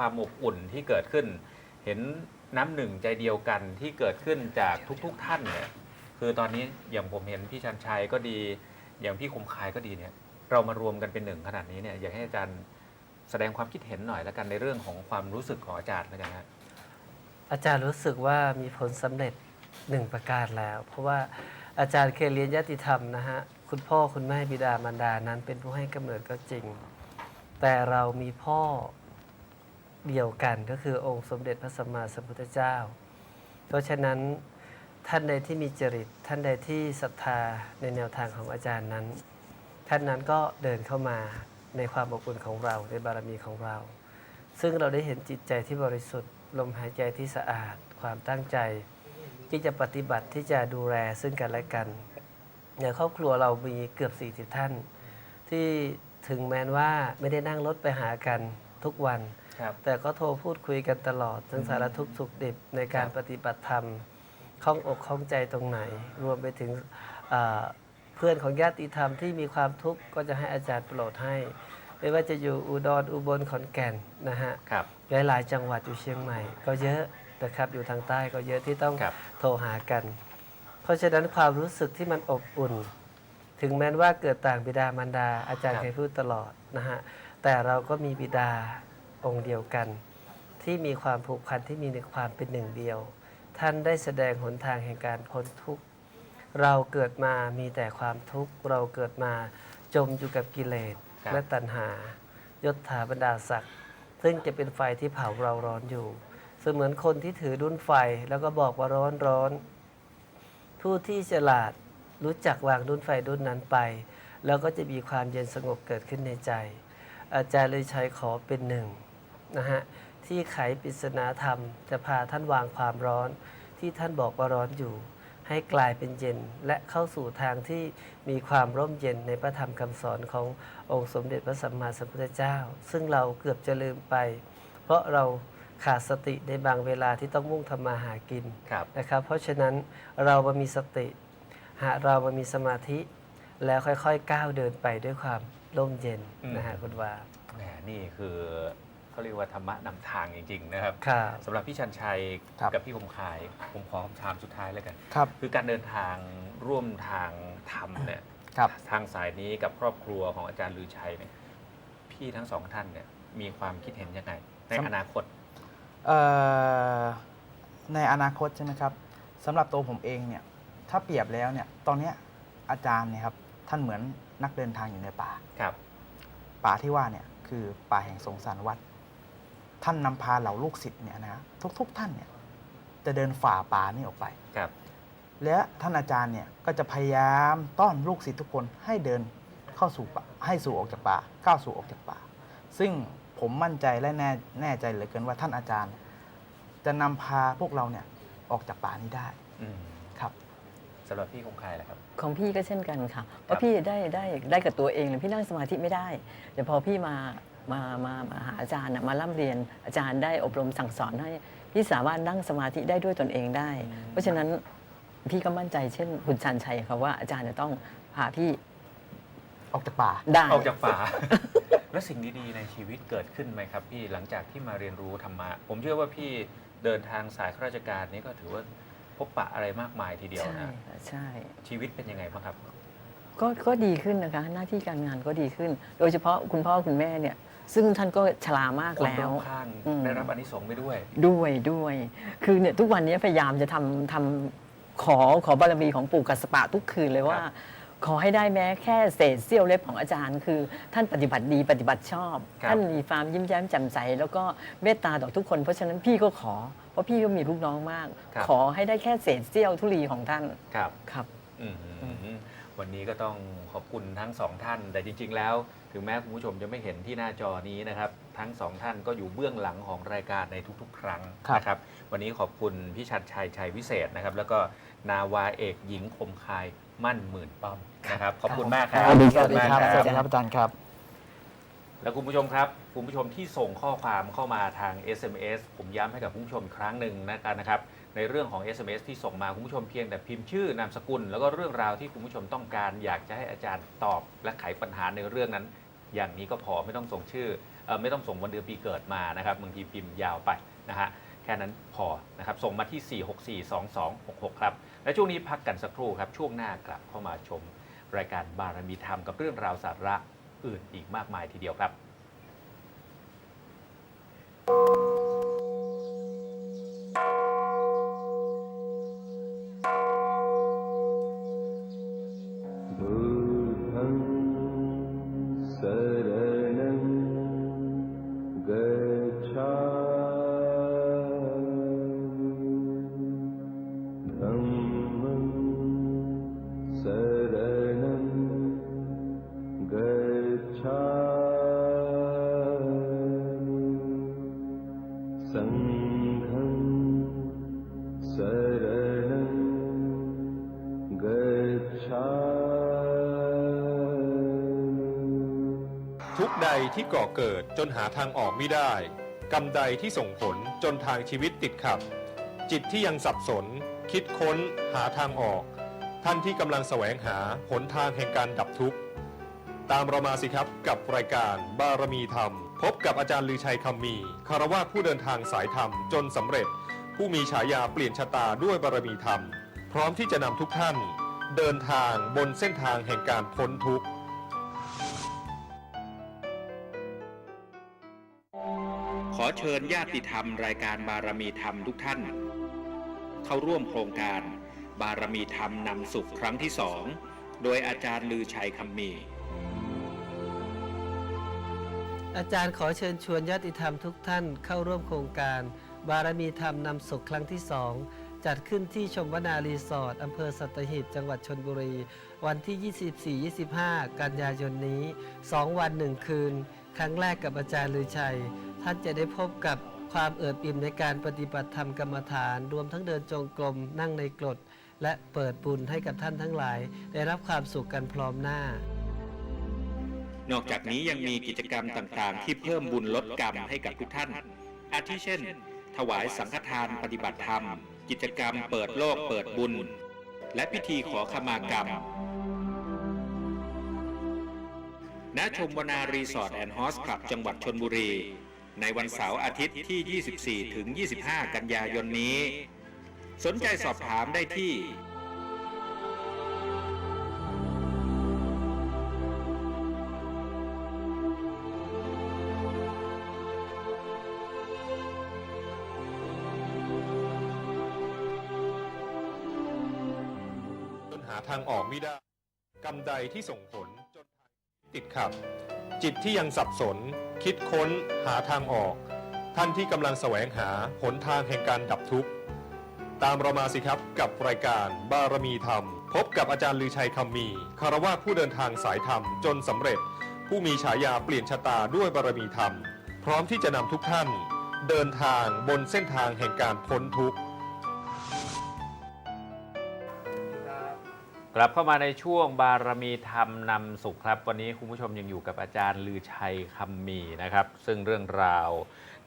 ความอบอุ่นที่เกิดขึ้น เห็นน้ำหนึ่งใจเดียวกันที่เกิดขึ้นจากทุก ๆ ท่านเนี่ยคือตอนนี้อย่างผมเห็นพี่ชันชัยก็ดี อย่างพี่คมคายก็ดีเนี่ย เรามารวมกันเป็นหนึ่งขนาดนี้เนี่ยอยากให้อาจารย์แสดงความคิดเห็นหน่อยแล้วกันในเรื่องของความรู้สึกของอาจารย์แล้วกันนะอาจารย์รู้สึกว่ามีผลสำเร็จหนึ่งประการแล้ว เพราะว่าอาจารย์เคยเรียนยติธรรมนะฮะคุณพ่อคุณแม่บิดามารดานั้นเป็นผู้ให้กำเนิดก็จริง แต่เรามีพ่อ เดียวกันก็คือองค์สมเด็จพระสัมมาสัมพุทธเจ้า เพราะฉะนั้นท่านใดที่มีจริต ท่านใดที่ศรัทธาในแนวทางของอาจารย์นั้น ท่านนั้นก็เดินเข้ามาในความอบอุ่นของเราในบารมีของเรา ซึ่งเราได้เห็นจิตใจที่บริสุทธิ์ ลมหายใจที่สะอาด ความตั้งใจ ที่จะปฏิบัติที่จะดูแลซึ่งกันและกันในครอบครัวเรามีเกือบ 40 ท่าน ที่ถึงแม้ว่าไม่ได้นั่งรถไปหากันทุกวัน แต่ก็โทรพูดคุยกันตลอดถึงสารทุกข์สุขดิบในการครับปฏิบัติธรรมข้องอกข้องใจตรงไหน รวมไปถึงอ่าเพื่อนของญาติธรรมที่มีความทุกข์ก็จะให้อาจารย์โปรดให้ ไม่ว่าจะอยู่อุดรอุบลขอนแก่นนะฮะครับหลายๆจังหวัดอยู่เชียงใหม่ ก็เยอะนะครับอยู่ทางใต้ก็เยอะที่ต้องครับโทรหากัน เพราะฉะนั้นความรู้สึกที่มันอบอุ่น ถึงแม้ว่าเกิดต่างบิดามารดา อาจารย์เคยพูดตลอดนะฮะแต่เราก็มีบิดา องค์เดียวกัน ที่มีความผูกพันที่มีในความเป็นหนึ่งเดียว ท่านได้แสดงหนทางแห่งการพ้นทุกข์เราเกิดมามีแต่ความทุกข์เราเกิดมาจมอยู่กับกิเลสครับ และตัณหายศถาบรรดาศักดิ์ซึ่งจะเป็นไฟที่เผาเราร้อนอยู่ เสมือนคนที่ถือดุนไฟแล้วก็บอกว่าร้อนร้อน ผู้ที่ฉลาดรู้จักวางดุนไฟดุนนั้นไป แล้วก็จะมีความเย็นสงบเกิดขึ้นในใจ อาจารย์เลยชัยขอเป็นหนึ่ง นะฮะที่ไขปริศนาธรรม จะพาท่านวางความร้อน ที่ท่านบอกว่าร้อนอยู่ ให้กลายเป็นเย็น และเข้าสู่ทางที่มีความร่มเย็นในพระธรรมคำสอนขององค์สมเด็จพระสัมมาสัมพุทธเจ้า ซึ่งเราเกือบจะลืมไป เพราะเราขาดสติในบางเวลาที่ต้องมุ่งทำมาหากินครับนะครับ เพราะฉะนั้นเรามามีสติหากเรามามีสมาธิแล้วค่อยๆ ก้าวเดินไปด้วยความร่มเย็นอืมนะฮะคุณว่าแหมนี่คือ เขาเรียกว่าธรรมะนำทางจริง ๆ นะครับครับสำหรับพี่ชันชัยครับกับพี่คมคายผมขอคำถามสุดท้ายแล้วกันครับคือการเดินทางร่วมทางธรรมเนี่ยครับ ทางสายนี้กับครอบครัวของอาจารย์ลือชัยเนี่ยพี่ทั้งสองท่านเนี่ยมีความคิดเห็นยังไงในสำอนาคต เอ่อในอนาคตใช่ไหมครับสำหรับตัวผมเองเนี่ยถ้าเปรียบแล้วเนี่ยตอนเนี้ยอาจารย์เนี่ยครับท่านเหมือนนักเดินทางอยู่ในป่า ครับ ป่าที่ว่าเนี่ยคือป่าแห่งสงสารวัด ท่านนำพาเหล่าลูกศิษย์เนี่ยนะทุก ๆ ท่านเนี่ยจะเดินฝ่าป่านี่ออกไป ครับ และท่านอาจารย์เนี่ยก็จะพยายามต้อนลูกศิษย์ทุกคนให้เดินเข้าสู่ป่าให้สู่ออกจากป่าก้าวสู่ออกจากป่า ซึ่งผมมั่นใจและแน่แน่ใจเหลือเกินว่าท่านอาจารย์ จะนำพาพวกเราเนี่ยออกจากป่านี้ได้อืมครับ สำหรับพี่คมคายแหละครับ ของพี่ก็เช่นกันค่ะเพราะพี่ได้ได้ได้กับตัวเองเลยพี่นั่งสมาธิไม่ได้แต่พอพี่มา มามามาหาอาจารย์น่ะมาร่ำเรียนอาจารย์ได้อบรมสั่งสอนให้พี่สามารถนั่งสมาธิได้ด้วยตนเองได้อืมเพราะฉะนั้นพี่ก็มั่นใจเช่นคุณชันชัยค่ะว่าอาจารย์จะต้องพาพี่ออกจากป่าได้ ออกจากป่า แล้วสิ่งดีๆในชีวิตเกิดขึ้นไหมครับ พี่หลังจากที่มาเรียนรู้ธรรมะ ผมเชื่อว่าพี่เดินทางสายข้าราชการนี้ก็ถือว่าพบปะอะไรมากมายทีเดียวใช่นะค่ะใช่ ชีวิตเป็นยังไงบ้างครับ ก็ก็ดีขึ้นนะคะ หน้าที่การงานก็ดีขึ้น โดยเฉพาะคุณพ่อคุณแม่เนี่ย ซึ่งท่านก็ชรามากคนแล้รว อบข้างอืม ได้รับอานิสงส์ไปด้วย ด้วยด้วย คือเนี่ยทุกวันนี้พยายามจะทำทำขอขอบารมีของปู่กัสสปะทุกคืนเลยว่า ครับขอให้ได้แม้แค่เศษเสี้ยวเล็บของอาจารย์ คือ ท่านปฏิบัติดีปฏิบัติชอบ ครับ ท่านมีความยิ้มแย้มแจ่มใส แล้วก็เมตตาต่อทุกคนเพราะฉะนั้นพี่ก็ขอ เพราะพี่ก็มีลูกน้องมากครับขอให้ได้แค่เศษเสี้ยวทุลีของท่านครับ ครับ อืม วันนี้ก็ต้องขอบคุณทั้งสองท่าน แต่จริง ๆ แล้ว ถึงแม้คุณผู้ชมจะไม่เห็นที่หน้าจอนี้นะครับ ทั้งสองท่านก็อยู่เบื้องหลังของรายการในทุก ๆ ครั้งครับนะครับ วันนี้ขอบคุณพี่ชัดชัยชัยวิเศษนะครับ แล้วก็นาวาเอกหญิงคมคายมั่นหมื่นป้อมนะครับ ขอบคุณมากครับสวัสดีขอบคุณมากครับคสรัวับสดีครับอาจารย์ครับ แล้วคุณผู้ชมครับ คุณผู้ชมที่ส่งข้อความเข้ามาทาง SMS ผมย้ำให้กับคุณผู้ชมอีกครั้งหนึ่งนะกันนะครับ ในเรื่องของ SMS ที่ส่งมาคุณผู้ชมเพียงแต่พิมพ์ชื่อนามสกุล แล้วก็เรื่องราวที่คุณผู้ชมต้องการ อยากจะให้อาจารย์ตอบและไขปัญหาในเรื่องนั้น อย่างนี้ก็พอไม่ต้องส่งชื่อเออไม่ต้องส่งวันเดือนปีเกิดมานะครับบางทีพิมพ์ยาวไปนะฮะแค่นั้นพอนะครับส่งมาที่ 4642266 ครับ และช่วงนี้พักกันสักครู่ครับ ช่วงหน้ากลับเข้ามาชม รายการบารมีธรรมกับเรื่องราวสาระอื่นอีกมากมายทีเดียวครับ ที่ก่อเกิดจนหาทางออกไม่ได้ กรรมใดที่ส่งผลจนทางชีวิตติดขัด จิตที่ยังสับสน คิดค้น หาทางออก ท่านที่กำลังแสวงหาหนทางแห่งการดับทุกข์ ตามเรามาสิครับกับรายการบารมีธรรม พบกับอาจารย์ลือชัยคำมีคารวะผู้เดินทางสายธรรมจนสำเร็จ ผู้มีฉายาเปลี่ยนชะตาด้วยบารมีธรรม พร้อมที่จะนำทุกท่าน เดินทางบนเส้นทางแห่งการพ้นทุกข์ เชิญญาติธรรมรายการบารมีธรรมทุกท่าน เข้าร่วมโครงการ บารมีธรรมนำสุขครั้งที่สองโดยอาจารย์ลือชัยคำมี อาจารย์ขอเชิญชวนญาติธรรมทุกท่านเข้าร่วมโครงการ บารมีธรรมนำสุขครั้งที่สองจัดขึ้นที่ชมวนารีสอร์ทอำเภอสัตหีบจังหวัดชนบุรี วันที่ 24-25 กันยายนนี้ 2 วัน 1 คืน ครั้งแรกกับอาจารย์ลือชัย ท่านจะได้พบกับความเอิบอิ่มในการปฏิบัติธรรมกรรมฐาน รวมทั้งเดินจงกรมนั่งในกรด และเปิดบุญให้กับท่านทั้งหลาย ได้รับความสุขกันพร้อมหน้า นอกจากนี้ยังมีกิจกรรมต่างๆ ที่เพิ่มบุญลดกรรมให้กับทุกท่าน อาทิเช่น ถวายสังฆทานปฏิบัติธรรม กิจกรรมเปิดโลกเปิดบุญ และพิธีขอขมากรรมณชมวนารีสอร์ทแอนด์ฮอสคลับจังหวัดชนบุรี ในวันเสาร์อาทิตย์ที่ 24 ถึง 25 กันยายนนี้ สนใจสอบถามได้ที่จนหาทางออกไม่ได้ กรรมใดที่ส่งผลจนทางติดขัด จิตที่ยังสับสน คิดค้นหาทางออก ท่านที่กำลังแสวงหาหนทางแห่งการดับทุกข์ ตามเรามาสิครับกับรายการบารมีธรรม พบกับอาจารย์ลือชัยคำมีคารวะผู้เดินทางสายธรรมจนสำเร็จ ผู้มีฉายาเปลี่ยนชะตาด้วยบารมีธรรม พร้อมที่จะนำทุกท่าน เดินทางบนเส้นทางแห่งการพ้นทุกข์ กลับเข้ามาในช่วงบารมีธรรมนำสุขครับ วันนี้คุณผู้ชมยังอยู่กับอาจารย์ลือชัยคำมีนะครับ ซึ่งเรื่องราว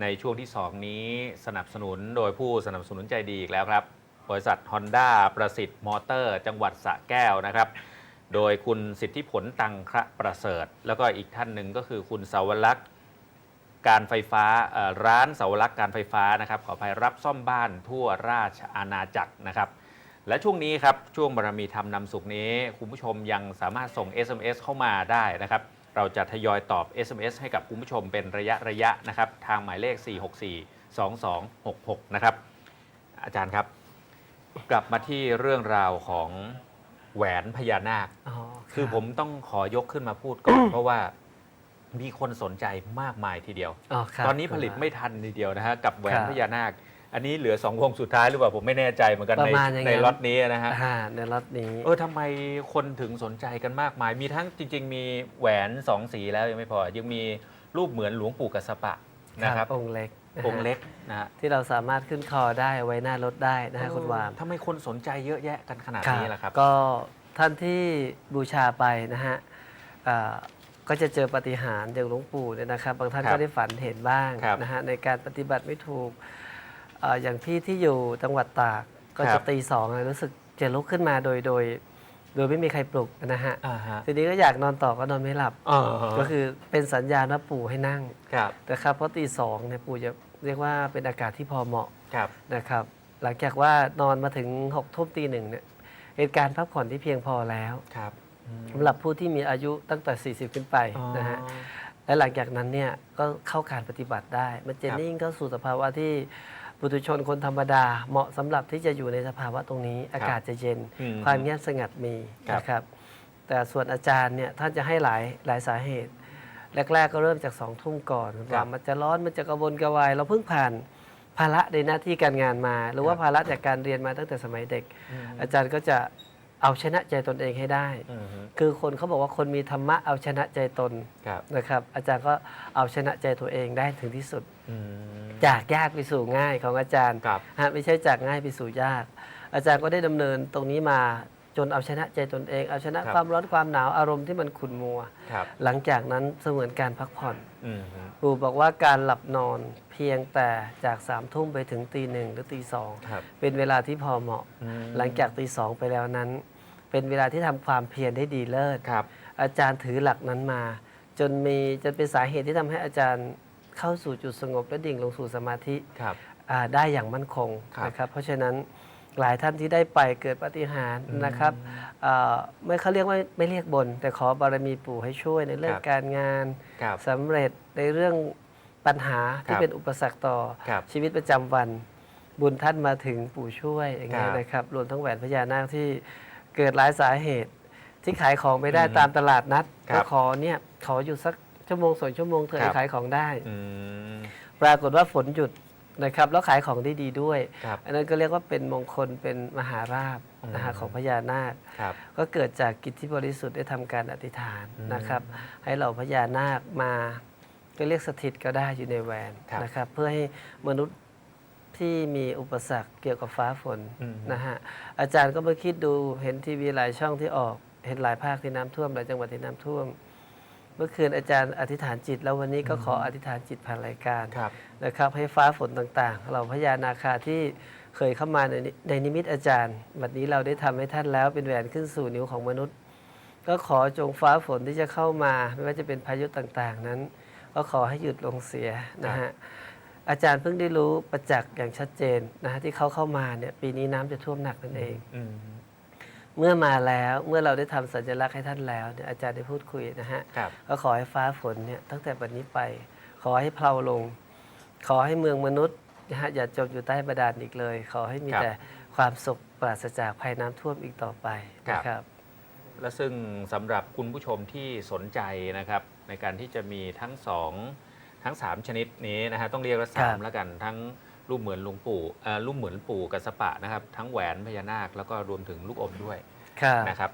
ในช่วงที่ 2 นี้สนับสนุนโดยผู้สนับสนุนใจดีอีกแล้วครับ บริษัท Honda ประสิทธิ์มอเตอร์ จังหวัดสระแก้วนะครับ โดยคุณสิทธิผลตังคระประเสริฐ แล้วก็อีกท่านหนึ่งก็คือคุณสาวลักษณ์การไฟฟ้าร้านเสาวลักษณ์การไฟฟ้านะครับขออภัยรับซ่อมบ้านทั่วราชอาณาจักรนะครับ และช่วงนี้ครับ ช่วงบารมีธรรมนำสุขนี้ คุณผู้ชมยังสามารถส่ง SMS เข้ามาได้นะครับ เราจะทยอยตอบ SMS ให้กับคุณผู้ชมเป็นระยะระยะนะครับ ทางหมายเลข 464 2266 นะครับ อาจารย์ครับ กลับมาที่เรื่องราวของแหวนพญานาคอ๋อคือรับผมต้องขอยกขึ้นมาพูดก่อน เพราะว่ามีคนสนใจมากมายทีเดียวอ๋อครับตอนนี้ผลิตไม่ทันทีเดียวนะฮะกับแหวนครับพญานาค อันนี้เหลือสองวงสุดท้ายหรือเปล่าผมไม่แน่ใจเหมือนกันปในระมาณอย่างนั้นในล็อตนี้นะฮะ อ่าในล็อตนี้ เออทำไมคนถึงสนใจกันมากมาย มีทั้งจริง ๆ มีแหวนสองสีแล้วยังไม่พอ ยังมีรูปเหมือนหลวงปู่กัสสปะนะครับองค์เล็กนะฮะองค์เล็กนะฮะที่เราสามารถขึ้นคอได้ไว้หน้ารถได้นะฮะคุณวาม ทำไมคนสนใจเยอะแยะกันขนาดนี้ล่ะครับ ก็ท่านที่บูชาไปนะฮะอ่าก็จะเจอปาฏิหารย์อย่างหลวงปู่เนี่ยนะครับ บางท่านครับก็ได้ฝันเห็นบ้างครับนะฮะในการปฏิบัติไม่ถูก อ่าอย่างพี่ที่อยู่จังหวัดตากก็ครัจะบ ตีสองเลยรู้สึกจะลุกขึ้นมาโดยโดย โดยไม่มีใครปลุกนะฮะอ่าฮะทีนี้ก็อยากนอนต่อก็นอนไม่หลับอ๋อก็คือเป็นสัญญาณว่าปู่ให้นั่งครับนะครับเพราะตีสองเนี่ยปู่จะเรียกว่าเป็นอากาศที่พอเหมาะครับนะครับ หลังจากว่านอนมาถึงหกทุ่มตีหนึ่งเนี่ยเป็นการพักผ่อนที่เพียงพอแล้วครับสำหรับผู้ที่มีอายุตั้งแต่ 40 ขึ้นไปนะฮะ และหลังจากนั้นเนี่ยก็เข้าการปฏิบัติได้ มันจะครับ นิ่งเข้าสู่สภาวะที่ ปุถุชนคนธรรมดาเหมาะสำหรับที่จะอยู่ในสภาวะตรงนี้ อากาศจะเย็นอืมความเงียบสงัดมีครับนะครับ แต่ส่วนอาจารย์เนี่ยท่านจะให้หลายหลายสาเหตุ แรก ๆ ก็เริ่มจากสองทุ่มก่อนว่ามันจะร้อนมันจะกระวนกระวาย เราเพิ่งผ่านภาระในหน้าที่การงานมา หรือว่าภาระจากการเรียนมาตั้งแต่สมัยเด็ก อาจารย์ก็จะ เอาชนะใจตนเองให้ได้ อืมฮึคือคนเขาบอกว่าคนมีธรรมะเอาชนะใจตนครับนะครับ อาจารย์ก็เอาชนะใจตัวเองได้ถึงที่สุด อืม จากยากไปสู่ง่ายของอาจารย์ครับฮะไม่ใช่จากง่ายไปสู่ยาก อาจารย์ก็ได้ดำเนินตรงนี้มาจนเอาชนะใจตนเอง เอาชนะครับ ความร้อนความหนาวอารมณ์ที่มันขุ่นมัว ครับหลังจากนั้นเสมือนการพักผ่อนอืมฮึครูบอกว่าการหลับนอนเพียงแต่จากสามทุ่มไปถึงตีหนึ่งหรือตีสองครับเป็นเวลาที่พอเหมาะ อืม หลังจากตีสองไปแล้วนั้น เป็นเวลาที่ทำความเพียรได้ดีเลิศครับ อาจารย์ถือหลักนั้นมา จนมีจนเป็นสาเหตุที่ทำให้อาจารย์เข้าสู่จุดสงบและดิ่งลงสู่สมาธิครับอ่าได้อย่างมั่นคงครับนะครับ เพราะฉะนั้นหลายท่านที่ได้ไปเกิดปาฏิหารย์นะครับอ่าไม่เขาเรียกว่าไม่เรียกบน แต่ขอบารมีปู่ให้ช่วยในเรื่องครับการงานครับสำเร็จในเรื่องปัญหาที่ครับเป็นอุปสรรคต่อครับชีวิตประจำวัน บุญท่านมาถึงปู่ช่วยอย่างเงี้ยครับนะครับ รวมทั้งแหวนพญานาคที่ เกิดหลายสาเหตุ ที่ขายของไม่ได้อืมตามตลาดนัดครับก็ขอเนี่ยขออยู่สักชั่วโมงสองชั่วโมงเถครัอะบขายของได้ อืม ปรากฏว่าฝนหยุดนะครับแล้วขายของได้ดีด้วย ครับอันนั้นก็เรียกว่าเป็นมงคลเป็นมหาราบนะฮะอืมของพญานาค ครับ ก็เกิดจากกิจที่บริสุทธิ์ได้ทำการอธิษฐานอืมนะครับ ให้เหล่าพญานาคมาก็เรียกสถิตก็ได้อยู่ในแหวนครับ นะครับ เพื่อให้มนุษย์ ที่มีอุปสรรคเกี่ยวกับฟ้าฝนอืม นะฮะอาจารย์ก็มาคิดดูเห็นทีวีหลายช่องที่ออกเห็นหลายภาคที่น้ำท่วมหลายจังหวัดที่น้ำท่วม เมื่อคืนอาจารย์อธิษฐานจิต แล้ววันนี้ก็ขออธิษฐานจิตผ่านรายการ ครับ นะครับให้ฟ้าฝนต่างๆ เราพญานาคาที่เคยเข้ามาในนิในนิมิตอาจารย์วันนี้เราได้ทำให้ท่านแล้วเป็นแหวนขึ้นสู่นิ้วของมนุษย์ ก็ขอจงฟ้าฝนที่จะเข้ามา ไม่ว่าจะเป็นพายุต่างๆนั้น ก็ขอให้หยุดลงเสียนะฮะ อาจารย์เพิ่งได้รู้ประจักษ์อย่างชัดเจนนะฮะที่เขาเข้ามาเนี่ยปีนี้น้ำจะท่วมหนักนั่นเอง อืมเมื่อมาแล้วเมื่อเราได้ทำสัญลักษณ์ให้ท่านแล้วเนี่ยอาจารย์ได้พูดคุยนะฮะ ครับ ก็ขอให้ฟ้าฝนเนี่ยตั้งแต่บัดนี้ไป ขอให้เพลาลง ขอให้เมืองมนุษย์นะฮะอย่าจมอยู่ใต้บาดาลอีกเลย ขอให้มีครับแต่ความสุขปราศจากภัยน้ำท่วมอีกต่อไปครับ นะครับ และซึ่งสำหรับคุณผู้ชมที่สนใจนะครับ ในการที่จะมีทั้งสอง ทั้ง 3 ชนิดนี้นะฮะต้องเรียกว่าครัสามบแล้วกันทั้งรูปเหมือนหลวงปู่เอ่อรูปเหมือนปู่กัสสปะนะครับ ทั้งแหวนพญานาคแล้วก็รวมถึงลูกอมด้วยครับ นะครับ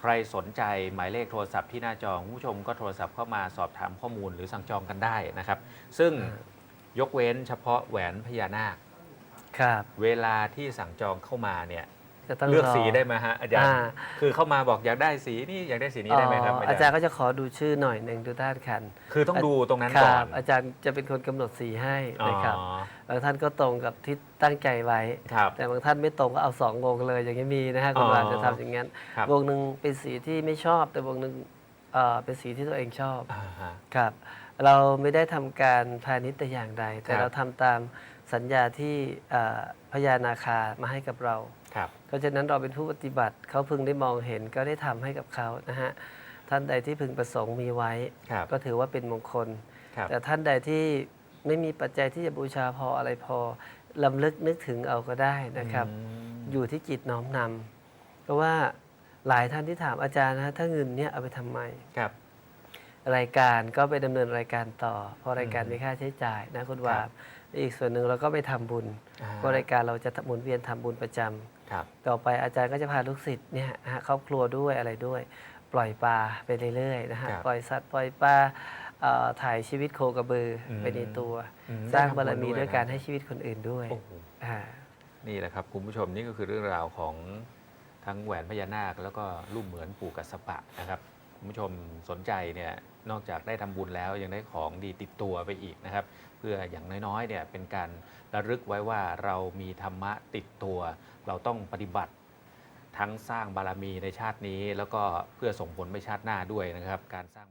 ใครสนใจหมายเลขโทรศัพท์ที่หน้าจอคุณผู้ชมก็โทรศัพท์เข้ามาสอบถามข้อมูลหรือสั่งจองกันได้นะครับ ซึ่งยกเว้นเฉพาะแหวนพญานาค ครับ เวลาที่สั่งจองเข้ามาเนี่ย จะต้องเลือกรสีได้ไหมฮะอาจารย์อ่าคือเข้ามาบอกอยากได้สีนี่อยากได้สีนี้ได้ไหมครับอ๋ออาอาจาจารรย์ย์ก็จะขอดูชื่อหน่อยหนึ่งดูด้านคัน คือต้องดูตรงนั้นคก่อรันบอาจารย์จะเป็นคนกำหนดสีให้นะครับอ๋อบางท่านก็ตรงกับที่ตั้งใจไว้ครับแต่บางท่านไม่ตรงก็เอาสองวงเลย อย่างนี้มีนะฮะคนอ๋อเราจะทำอย่างนั้นครับวงหนึ่งเป็นสีที่ไม่ชอบ แต่วงหนึ่งเอ่อเป็นสีที่ตัวเองชอบอ่าฮะครับ เราไม่ได้ทำการพาณิชย์แต่อย่างใด แต่ครับเราทำตามสัญญาที่เอ่อพญานาคามาให้กับเรา ครับเพราะฉะนั้นเราเป็นผู้ปฏิบัติเขาพึงได้มองเห็นก็ได้ทำให้กับเขานะฮะท่านใดที่พึงประสงค์มีไว้ครับก็ถือว่าเป็นมงคลครับแต่ท่านใดที่ไม่มีปัจจัยที่จะบูชาพออะไรพอลำลึกนึกถึงเอาก็ได้นะครับอืมอยู่ที่จิตน้อมนำเพราะว่าหลายท่านที่ถามอาจารย์นะถ้าเงินเนี่ยเอาไปทำไมครับ รายการก็ไปดำเนินรายการต่อเพราะรายการอืมมีค่าใช้จ่ายนะคุณครับวาบอีกส่วนหนึ่งเราก็ไปทำบุญอ่าเพราะรายการเราจะหมุนเวียนทำบุญประจำครับ ต่อไปอาจารย์ก็จะพาลูกศิษย์เนี่ยฮะครอบครัวด้วยอะไรด้วย ปล่อยปลาไปเรื่อยๆนะฮะครับปล่อยสัตว์ปล่อยปลาเอ่อถ่ายชีวิตโคกระบืออมไปในตัวอืมสร้างได้ทำบารมีบุญด้วยด้วยการนะให้ชีวิตคนอื่นด้วยโอ้โหอ่านี่แหละครับคุณผู้ชมนี่ก็คือเรื่องราวของทั้งแหวนพญานาค แล้วก็รูปเหมือนปู่กัสสปะนะครับคุณผู้ชมสนใจเนี่ย นอกจากได้ทำบุญแล้วยังได้ของดีติดตัวไปอีกนะครับ เพื่ออย่างน้อยๆเนี่ยเป็นการระลึกไว้ว่าเรามีธรรมะติดตัว เราต้องปฏิบัติทั้งสร้างบารมีในชาตินี้ แล้วก็เพื่อส่งผลไปชาติหน้าด้วยนะครับ การสร้าง